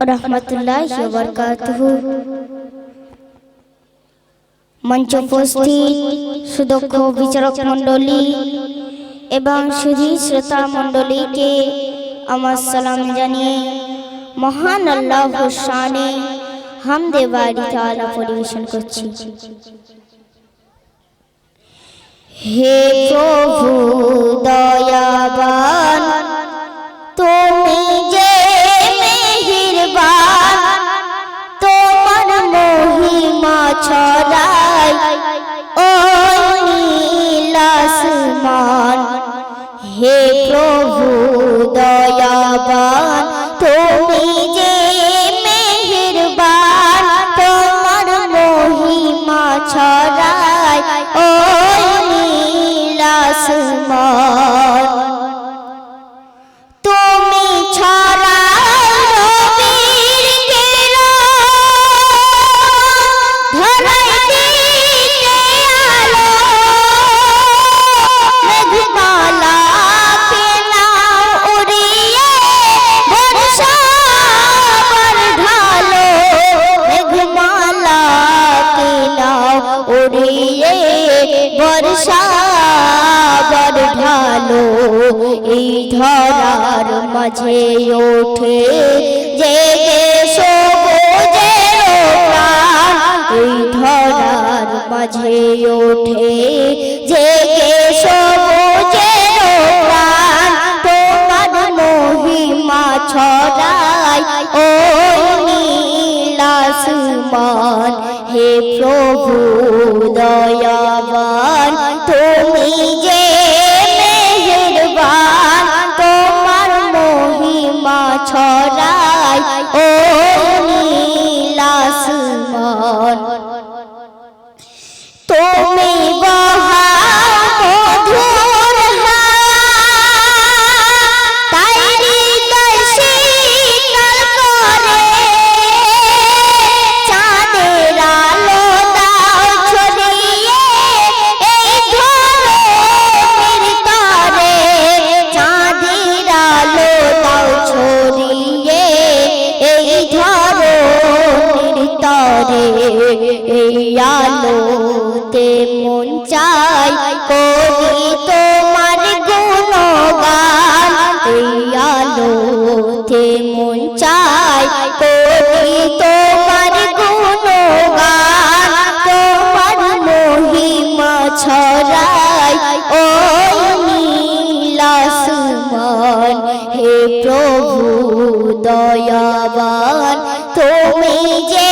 রহমতুল্লাহ মঞ্চ উপস্থিত সুদক্ষ বিচারক মণ্ডলী এবং সুধী শ্রোতা মণ্ডলীকে আমার সালাম জানিয়ে মহান আল্লাহ শানে হামদে বাড়ি তালা পরিবেশন করছি। হে প্রভু দয়াবান উড়িয়ে বর্ষা বর ঢালো। এই ধরার মাঝে ওঠে জেগে সবুজের এই ধরার মাঝে ওঠে তোমার মহিমা ছড়াই ও হে প্রভু দয়াবান তুমি যে মন চাই, করি তোমার গুণগান, তোমার মহিমা ছড়াই। ও নীলাসমান হে প্রভু দয়াবান, তুমি যে